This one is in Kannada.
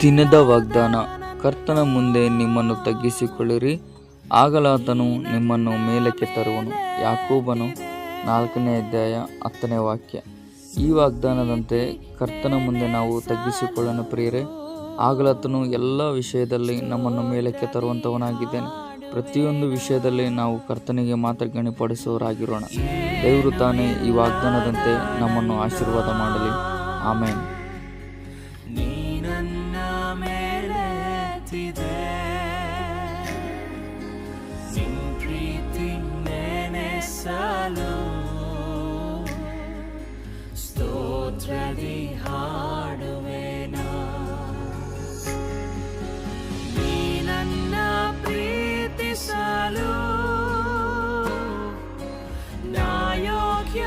ದಿನದ ವಾಗ್ದಾನ. ಕರ್ತನ ಮುಂದೆ ನಿಮ್ಮನ್ನು ತಗ್ಗಿಸಿಕೊಳ್ಳಿರಿ. ಆಗಲಾತನು ನಿಮ್ಮನ್ನು ಮೇಲಕ್ಕೆ ತರುವನು. ಯಾಕೋಬನು ನಾಲ್ಕನೇ ಅಧ್ಯಾಯ ಹತ್ತನೇ ವಾಕ್ಯ. ಈ ವಾಗ್ದಾನದಂತೆ ಕರ್ತನ ಮುಂದೆ ನಾವು ತಗ್ಗಿಸಿಕೊಳ್ಳೋಣ ಪ್ರಿಯರೇ. ಆಗಲಾತನು ಎಲ್ಲ ವಿಷಯದಲ್ಲಿ ನಮ್ಮನ್ನು ಮೇಲಕ್ಕೆ ತರುವಂಥವನಾಗಿದ್ದೇನೆ ಪ್ರತಿಯೊಂದು ವಿಷಯದಲ್ಲಿ ನಾವು ಕರ್ತನಿಗೆ ಮಾತ್ರ ಗಣಿಪಡಿಸುವವರಾಗಿರೋಣ. ದೇವರು ತಾನೇ ಈ ವಾಗ್ದಾನದಂತೆ ನಮ್ಮನ್ನು ಆಶೀರ್ವಾದ ಮಾಡಲಿ. ಆಮೇಲೆ ಶ್ರದಿ ಹಾಡುವೆನಾ ನೀನನ್ನ ಪ್ರೀತಿಸಲು ನಾಯೋಗ್ಯ